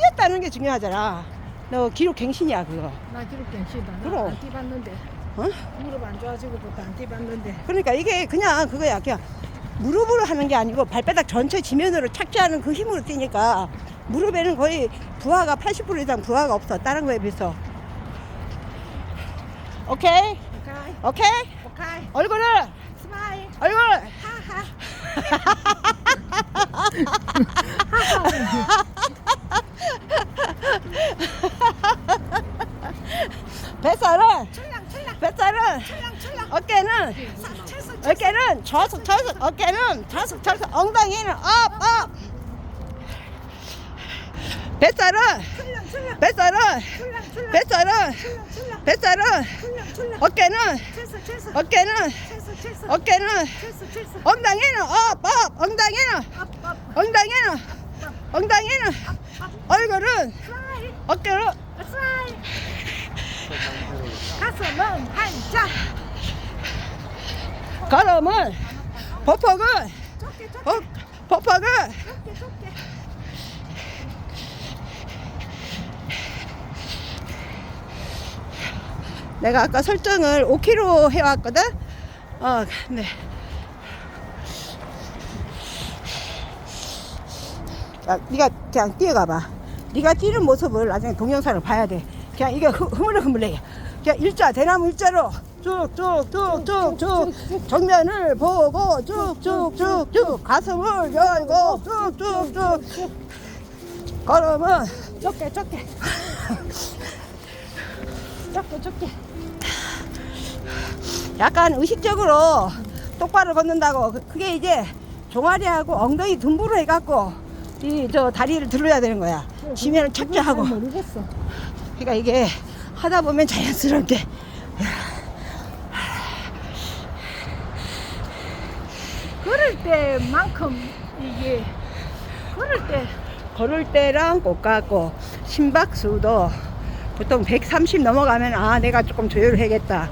뛰었다는 게 중요하잖아. 너 기록 갱신이야 그거. 나 기록 갱신다. 그럼. 나안 뛰봤는데. 어? 무릎 안 좋아지고부터 안 뛰봤는데. 그러니까 이게 그냥 그거야 그냥 무릎으로 하는 게 아니고 발바닥 전체 지면으로 착지하는 그 힘으로 뛰니까 무릎에는 거의 부하가 80% 이상 부하가 없어 다른 거에 비해서 오케이 오케이. 오케이 오케이. 얼굴을 스마일. 얼굴 하하. 뱃살은 출랑 출랑. 뱃살은 출랑 출랑. 어깨는 사- 찰수 어깨는 좌측 좌측 어깨는 좌측 좌측 엉덩이는 업업 뱃살은. 뱃살은. 뱃살은. 뱃살은. 어깨는. 어깨는. 어깨는. 엉덩이는 업업 엉덩이는. 엉덩이는 엉덩이는 얼굴은. 어깨로. 가슴은. 걸음은 좁게 좁게 보, 보폭은 좁게 좁게. 내가 아까 설정을 5km 해왔거든. 어, 근데 야, 네가 그냥 뛰어가봐. 네가 뛰는 모습을 나중에 동영상을 봐야 돼. 그냥 이게 흐- 흐물흐물해. 그냥 일자 대나무 일자로 쭉쭉쭉쭉쭉 정면을 보고 쭉쭉쭉쭉 가슴을 열고 쭉쭉쭉 걸으면 좁게 좁게. 좁게 좁게. 약간 의식적으로 똑바로 걷는다고 그- 그게 이제 종아리하고 엉덩이 둔부로 해갖고 이 저 다리를 들어야 되는 거야 지면을 착지하고. 그러니까 이게 하다 보면 자연스럽게. 걸을 때만큼 이게 걸을 때 걸을 때랑 똑같고 심박수도 보통 130 넘어가면 아 내가 조금 조율해야겠다